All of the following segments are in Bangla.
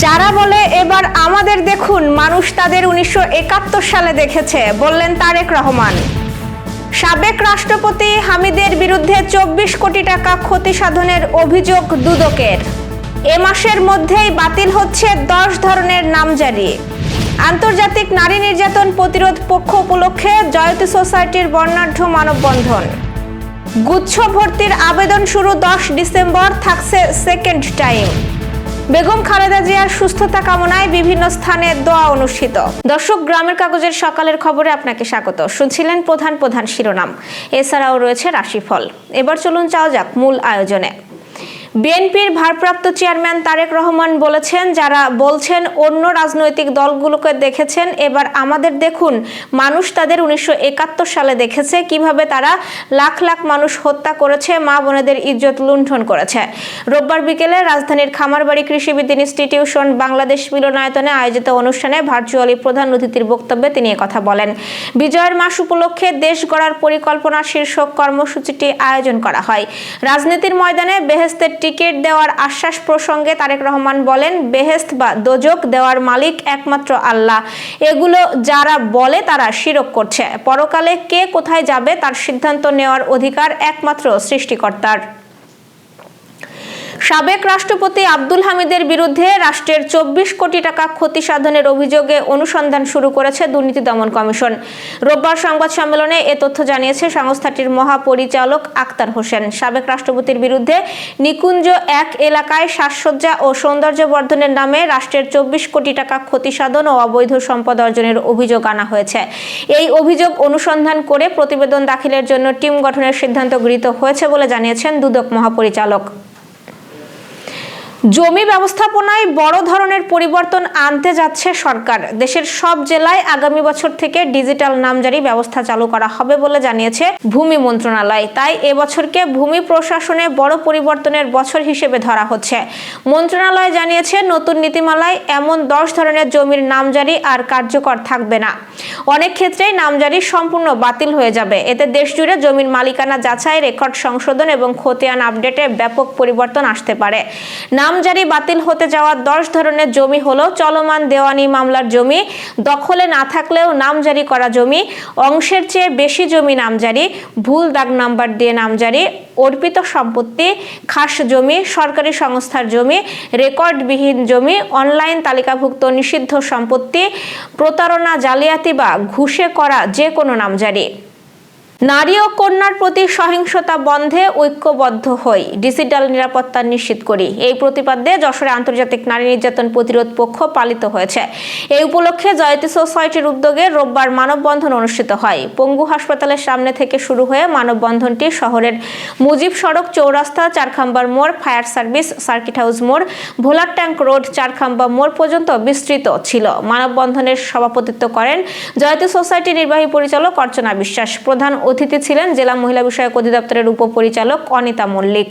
যারা বলে, এবার আমাদের দেখুন, মানুষ তাদের উনিশশো একাত্তর সালে দেখেছে, বললেন তারেক রহমান। সাবেক রাষ্ট্রপতি হামিদের বিরুদ্ধে চব্বিশ কোটি টাকা ক্ষতি সাধনের অভিযোগ দুদকের। এ মাসের মধ্যেই বাতিল হচ্ছে দশ ধরনের নামজারি আন্তর্জাতিক নারী নির্যাতন প্রতিরোধ পক্ষ উপলক্ষে জয়তী সোসাইটির বর্ণাঢ্য মানববন্ধন। গুচ্ছ ভর্তির আবেদন শুরু দশ ডিসেম্বর, থাকছে সেকেন্ড টাইম। বেগম খালেদা জিয়ার সুস্থতা কামনায় বিভিন্ন স্থানে দোয়া অনুষ্ঠিত। দর্শক, গ্রামের কাগজের সকালের খবরে আপনাকে স্বাগত। শুনছিলেন প্রধান প্রধান শিরোনাম। এছাড়াও রয়েছে রাশিফল। এবার চলুন চাও যাক মূল আয়োজনে। বিএনপির ভারপ্রাপ্ত চেয়ারম্যান তারেক রহমান বলেছেন, যারা বলছেন অন্য রাজনৈতিক দলগুলোকে দেখেছেন, এবার আমাদের দেখুন, মানুষ তাদের উনিশশো একাত্তর সালে দেখেছে, কীভাবে তারা লাখ লাখ মানুষ হত্যা করেছে, মা বোনেদের ইজ্জত লুণ্ঠন করেছে। রোববার বিকেলে রাজধানীর খামারবাড়ি কৃষিবিদ ইনস্টিটিউশন বাংলাদেশ মিলনায়তনে আয়োজিত অনুষ্ঠানে ভার্চুয়ালি প্রধান অতিথির বক্তব্যে তিনি কথা বলেন। বিজয়ের মাস উপলক্ষে দেশ গড়ার পরিকল্পনা শীর্ষক কর্মসূচিটি আয়োজন করা হয়। রাজনীতির ময়দানে বেহেস্তের টিকিট দেওয়ার আশ্বাস প্রসঙ্গে তারেক রহমান বলেন বেহেস্ত বা দোজক দেওয়ার মালিক একমাত্র আল্লাহ। এগুলো যারা বলে তারা শিরক করছে। পরকালে কে কোথায় যাবে তার সিদ্ধান্ত নেওয়ার অধিকার একমাত্র সৃষ্টিকর্তার। সাবেক রাষ্ট্রপতি আব্দুল হামিদের বিরুদ্ধে রাষ্ট্রের চব্বিশ কোটি টাকা ক্ষতি সাধনের অভিযোগে অনুসন্ধান শুরু করেছে দুর্নীতি দমন কমিশন। রোববার সংবাদ সম্মেলনে এ তথ্য জানিয়েছে সংস্থাটির মহাপরিচালক আক্তার হোসেন। সাবেক রাষ্ট্রপতির বিরুদ্ধে নিকুঞ্জ এক এলাকায় সাজসজ্জা ও সৌন্দর্য বর্ধনের নামে রাষ্ট্রের চব্বিশ কোটি টাকা ক্ষতি সাধন ও অবৈধ সম্পদ অর্জনের অভিযোগ আনা হয়েছে। এই অভিযোগ অনুসন্ধান করে প্রতিবেদন দাখিলের জন্য টিম গঠনের সিদ্ধান্ত গৃহীত হয়েছে বলে জানিয়েছেন দুদক মহাপরিচালক। জমি ব্যবস্থাপনায় বড় ধরনের পরিবর্তন আনতে যাচ্ছে সরকার। দেশের সব জেলায় আগামী বছর থেকে ডিজিটাল নামজারি ব্যবস্থা চালু করা হবে বলে জানিয়েছে ভূমি মন্ত্রণালয়। তাই এবছরকে ভূমি প্রশাসনে বড় পরিবর্তনের বছর হিসেবে ধরা হচ্ছে। মন্ত্রণালয় জানিয়েছে, নতুন নীতিমালায় এমন দশ ধরনের জমির নামজারি আর কার্যকর থাকবে না। অনেক ক্ষেত্রেই নামজারি সম্পূর্ণ বাতিল হয়ে যাবে। এতে দেশজুড়ে জমির মালিকানা যাচাই, রেকর্ড সংশোধন এবং খতিয়ান আপডেটে ব্যাপক পরিবর্তন আসতে পারে। নামজারি বাতিল হতে যাওয়া দশ ধরনের জমি হলো চলমান দেওয়ানি মামলার জমি, দখলে না থাকলেও নামজারি করা জমি, অংশের চেয়ে বেশি জমি নামজারি ভুল দাগ নাম্বার দিয়ে নামজারি অর্পিত সম্পত্তি, খাস জমি, সরকারি সংস্থার জমি, রেকর্ডবিহীন জমি, অনলাইন তালিকাভুক্ত নিষিদ্ধ সম্পত্তি, প্রতারণা, জালিয়াতি বা ঘুষে করা যে কোনো নামজারি নারী ও কন্যার প্রতি সহিংসতা বন্ধে ঐক্যবদ্ধ হই। ডিজিটাল নিরাপত্তা নিশ্চিত করি। এই প্রতিপাদ্যে যশোরে আন্তর্জাতিক নারী নির্যাতন প্রতিরোধ পক্ষ পালিত হয়েছে। এই উপলক্ষে জয়তী সোসাইটির উদ্যোগে রোববার মানববন্ধন অনুষ্ঠিত হয়। পঙ্গু হাসপাতালের সামনে থেকে শুরু হয়ে মানববন্ধনটি শহরের মুজিব সড়ক চৌরাস্তা, চারখাম্বার মোড়, ফায়ার সার্ভিস, সার্কিট হাউস মোড়, ভোলার ট্যাঙ্ক রোড, চারখাম্বা মোড় পর্যন্ত বিস্তৃত ছিল। মানববন্ধনের সভাপতিত্ব করেন জয়তী সোসাইটির নির্বাহী পরিচালক অর্চনা বিশ্বাস। প্রধান অতিথি ছিলেন জেলা মহিলা বিষয়ক অধিদপ্তরের উপপরিচালক অনিতা মল্লিক।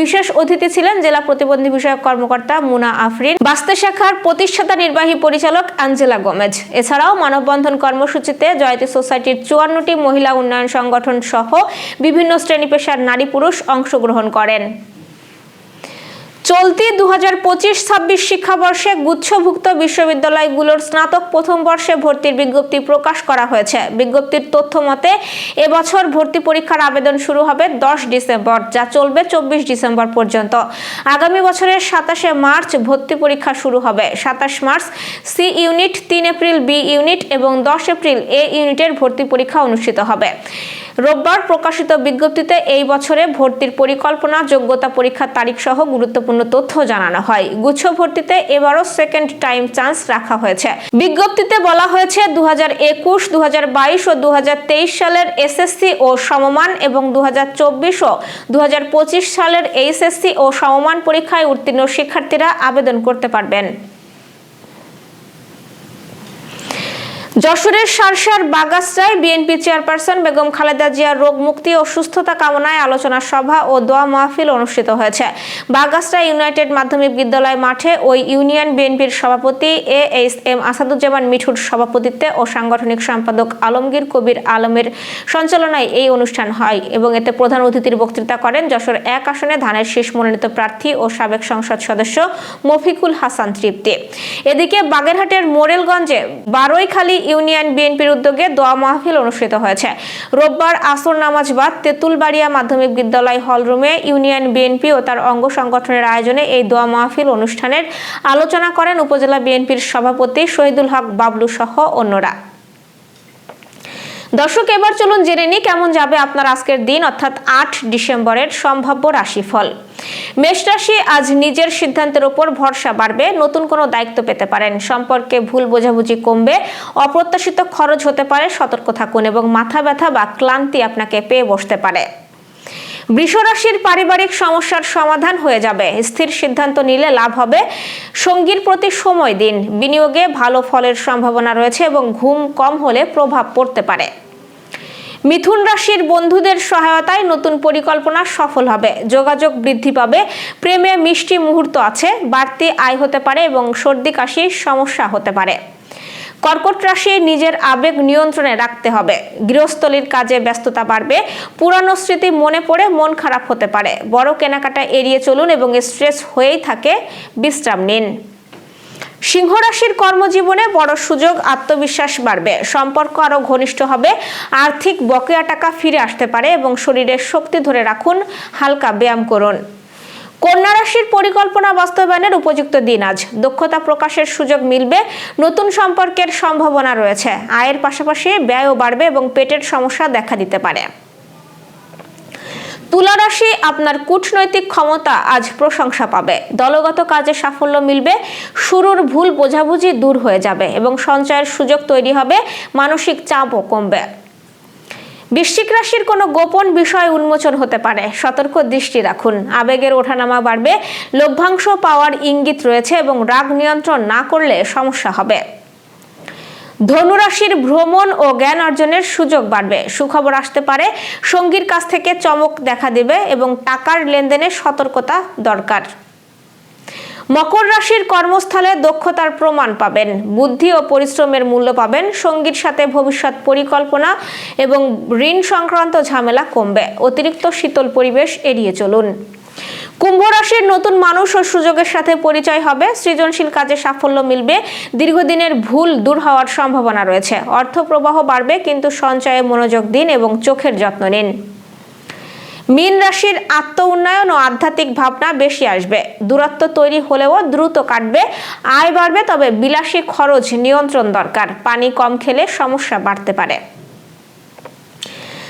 বিশেষ অতিথি ছিলেন জেলা প্রতিবন্ধী বিষয়ক কর্মকর্তা মুনা আফরিন। বাস্তু শাখার প্রতিষ্ঠাতা নির্বাহী পরিচালক আঞ্জেলা গোমেজ। এছাড়াও মানববন্ধন কর্মসূচিতে জয়তী সোসাইটির চুয়ান্নটি মহিলা উন্নয়ন সংগঠন সহ বিভিন্ন শ্রেণি পেশার নারী পুরুষ অংশগ্রহণ করেন। চলতি দু হাজার পঁচিশ ছাব্বিশ শিক্ষাবর্ষে গুচ্ছভুক্ত বিশ্ববিদ্যালয়গুলোর স্নাতক প্রথম বর্ষে ভর্তির বিজ্ঞপ্তি প্রকাশ করা হয়েছে। বিজ্ঞপ্তির তথ্য মতে, এবছর ভর্তি পরীক্ষার আবেদন শুরু হবে দশ ডিসেম্বর, যা চলবে চব্বিশ ডিসেম্বর পর্যন্ত। আগামী বছরের সাতাশে মার্চ ভর্তি পরীক্ষা শুরু হবে। সাতাশ মার্চ সি ইউনিট, তিন এপ্রিল বি ইউনিট এবং দশ এপ্রিল এ ইউনিটের ভর্তি পরীক্ষা অনুষ্ঠিত হবে। রোববার প্রকাশিত বিজ্ঞপ্তিতে এই বছরে ভর্তির পরিকল্পনা, যোগ্যতা পরীক্ষার তারিখ সহ গুরুত্বপূর্ণ তথ্য জানানো হয়। গুচ্ছ ভর্তিতে এবারও সেকেন্ড টাইম চান্স রাখা হয়েছে। বিজ্ঞপ্তিতে বলা হয়েছে দু হাজার একুশ দু হাজার বাইশ ও দু হাজার তেইশ সালের এসএসসি ও সমমান এবং দু হাজার চব্বিশ ও দু হাজার পঁচিশ সালের এইচএসসি ও সমমান পরীক্ষায় উত্তীর্ণ শিক্ষার্থীরা আবেদন করতে পারবেন। যশোরের সারসার বাগাসরায় বিএনপি চেয়ারপারসন বেগম খালেদা জিয়ার রোগ মুক্তি ও সুস্থতা কামনায় আলোচনা সভা ও দোয়া মাহফিল অনুষ্ঠিত হয়েছে। বাগাসরা ইউনাইটেড মাধ্যমিক বিদ্যালয় মাঠে ওই ইউনিয়ন বিএনপির সভাপতি এ এইচ এম আসাদুজ্জামান মিঠুর সভাপতিত্বে ও সাংগঠনিক সম্পাদক আলমগীর কবির আলমের সঞ্চালনায় এই অনুষ্ঠান হয় এবং এতে প্রধান অতিথির বক্তৃতা করেন যশোর এক আসনে ধানের শেষ মনোনীত প্রার্থী ও সাবেক সংসদ সদস্য মফিকুল হাসান তৃপ্তি। এদিকে বাগেরহাটের মোরেলগঞ্জে বারৈখালী ইউনিয়ন বিএনপির উদ্যোগে দোয়া মাহফিল অনুষ্ঠিত হয়েছে। রোববার আসর নামাজ বাদ তেঁতুলবাড়িয়া মাধ্যমিক বিদ্যালয় হলরুমে ইউনিয়ন বিএনপি ও তার অঙ্গ সংগঠনের আয়োজনে এই দোয়া মাহফিল অনুষ্ঠানের আলোচনা করেন উপজেলা বিএনপির সভাপতি শহীদুল হক বাবলু সহ অন্যরা। দর্শক, এবার চলুন জেনে নিই কেমন যাবে আপনার আজকের দিন, অর্থাৎ আট ডিসেম্বরের সম্ভাব্য রাশিফল। মেষ রাশি আজ নিজের সিদ্ধান্তের উপর ভরসা বাড়বে, নতুন কোনো দায়িত্ব পেতে পারেন। সম্পর্কে ভুল বোঝাবুঝি কমবে, অপ্রত্যাশিত খরচ হতে পারে, সতর্ক থাকুন এবং মাথা ব্যথা বা ক্লান্তি আপনাকে পেয়ে বসতে পারে। বৃষরাশির পারিবারিক সমস্যার সমাধান হয়ে যাবে। স্থির সিদ্ধান্ত নিলে লাভ হবে। সঙ্গীর প্রতি সময় দিন। বিনিয়োগে ভালো ফলের সম্ভাবনা রয়েছে এবং ঘুম কম হলে প্রভাব পড়তে পারে। মিথুন রাশির বন্ধুদের সহায়তায় নতুন পরিকল্পনা সফল হবে। যোগাযোগ বৃদ্ধি পাবে। প্রেমে মিষ্টি মুহূর্ত আছে। বাড়তি আয় হতে পারে এবং সর্দি কাশির সমস্যা হতে পারে। কর্কট রাশি নিজের আবেগ নিয়ন্ত্রণে রাখতে হবে। গৃহস্থলীর কাজে ব্যস্ততা বাড়বে, পুরানো স্মৃতি মনে পড়ে মন খারাপ হতে পারে। বড় কেনাকাটা এড়িয়ে চলুন এবং স্ট্রেস হয়েই থাকে, বিশ্রাম নিন। সিংহ রাশির কর্মজীবনে বড় সুযোগ, আত্মবিশ্বাস বাড়বে। সম্পর্ক আরও ঘনিষ্ঠ হবে, আর্থিক বকেয়া টাকা ফিরে আসতে পারে এবং শরীরের শক্তি ধরে রাখুন, হালকা ব্যায়াম করুন। কন্যা রাশির পরিকল্পনা বাস্তবায়নের উপযুক্ত দিন আজ। দক্ষতা প্রকাশের সুযোগ মিলবে, নতুন সম্পর্কের সম্ভাবনা রয়েছে। আয়ের পাশাপাশি ব্যয়ও বাড়বে এবং পেটের সমস্যা দেখা দিতে পারে। তুলা রাশি আপনার কূটনৈতিক ক্ষমতা আজ প্রশংসা পাবে। দলগত কাজে সাফল্য মিলবে, শুরুর ভুল বোঝাবুঝি দূর হয়ে যাবে এবং সঞ্চয়ের সুযোগ তৈরি হবে, মানসিক চাপও কমবে। বৃশ্চিক রাশির কোনো গোপন বিষয় উন্মোচন হতে পারে। সতর্ক দৃষ্টি রাখুন। আবেগের ওঠানামা বাড়বে। লভ্যাংশ পাওয়ার ইঙ্গিত রয়েছে এবং রাগ নিয়ন্ত্রণ না করলে সমস্যা হবে। ধনুরাশির ভ্রমণ ও জ্ঞান অর্জনের সুযোগ বাড়বে। সুখবর আসতে পারে। সঙ্গীর কাছ থেকে চমক দেখা দেবে এবং টাকার লেনদেনে সতর্কতা দরকার। মকর রাশির কর্মস্থলে দক্ষতার প্রমাণ পাবেন, বুদ্ধি ও পরিশ্রমের মূল্য পাবেন, সঙ্গীর সাথে ভবিষ্যৎ পরিকল্পনা এবং ঋণ সংক্রান্ত ঝামেলা কমবে, অতিরিক্ত শীতল পরিবেশ এড়িয়ে চলুন। কুম্ভ রাশির নতুন মানুষ ও সুযোগের সাথে পরিচয় হবে, সৃজনশীল কাজে সাফল্য মিলবে, দীর্ঘদিনের ভুল দূর হওয়ার সম্ভাবনা রয়েছে অর্থ প্রবাহ বাড়বে কিন্তু সঞ্চয়ে মনোযোগ দিন এবং চোখের যত্ন নিন। মীন রাশির আত্ম উন্নয়ন ও আধ্যাত্মিক ভাবনা বেশি আসবে। দূরত্ব তৈরি হলেও দ্রুত কাটবে, আয় বাড়বে, তবে বিলাসী খরচ নিয়ন্ত্রণ দরকার। পানি কম খেলে সমস্যা বাড়তে পারে।